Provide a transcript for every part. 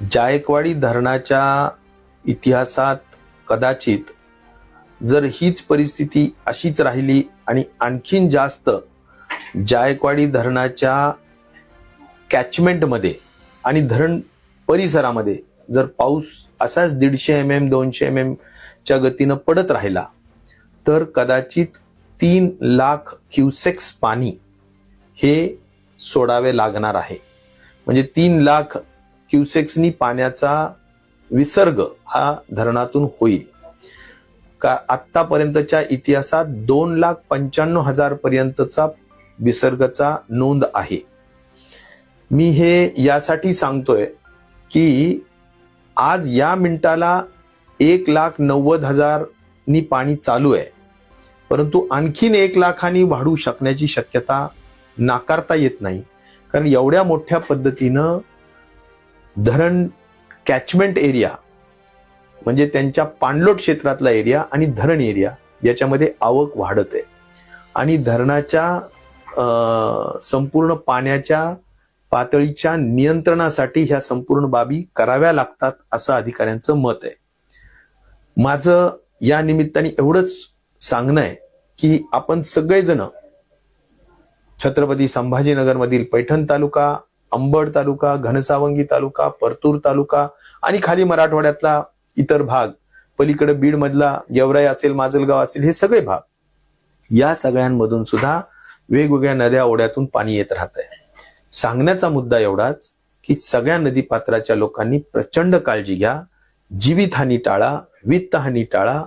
जायकवाडी धरणाच्या इतिहासात कदाचित जर हीच परिस्थिती अशीच राहिली आणि आणखीन जास्त जायकवाडी धरणाच्या कॅचमेंटमध्ये आणि धरण परिसरामध्ये जर पाऊस असाच दीडशे एम एम दोनशे एम एम च्या गतीनं पडत राहिला तर कदाचित तीन लाख क्युसेक्स पाणी हे सोडावे लागणार आहे. म्हणजे तीन लाख क्युसेक्सनी पाण्याचा विसर्ग हा धरणातून होईल. का आतापर्यंतच्या इतिहासात दोन लाख पंच्याण्णव हजार पर्यंतचा विसर्गाचा नोंद आहे. मी हे यासाठी सांगतोय की आज या मिनिटाला एक लाख नव्वद हजारनी पाणी चालू आहे. परंतु आणखीन एक लाखांनी वाढू शकण्याची शक्यता नाकारता येत नाही. कारण एवढ्या मोठ्या पद्धतीनं धरण कॅचमेंट एरिया म्हणजे त्यांच्या पाणलोट क्षेत्रातला एरिया आणि धरण एरिया याच्यामध्ये आवक वाढत. आहे आणि धरणाच्या अं, संपूर्ण पाण्याच्या पातळीच्या नियंत्रणासाठी ह्या संपूर्ण बाबी कराव्या लागतात असं अधिकाऱ्यांचं मत आहे. माझं या निमित्ताने एवढंच सांगणं आहे की आपण सगळेजण छत्रपती संभाजीनगरमधील पैठण तालुका अंबड तालुका घनसावंगी तालुका परतूर तालुका आणि खाली मराठवाड्यातला इतर भाग. पलीकडे बीड मधला गेवराई असेल माजलगाव असेल हे सगळे भाग. या सगळ्यांमधून सुद्धा वेगवेगळ्या नद्या ओढ्यातून पाणी येत राहत आहे सांगण्याचा मुद्दा एवढाच की सगळ्या नदी पात्राच्या लोकांनी प्रचंड काळजी घ्या. जीवितहानी टाळा वित्तहानी टाळा.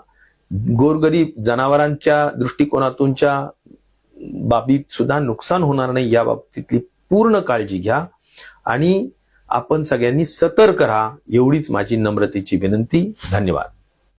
गोरगरीब जनावरांच्या दृष्टिकोनातूनच्या बाबीत सुद्धा नुकसान होणार नाही या बाबतीतली पूर्ण काळजी घ्या आणि आपण सगळ्यांनी सतर्क राहा एवढीच माझी नम्रतेची विनंती. धन्यवाद.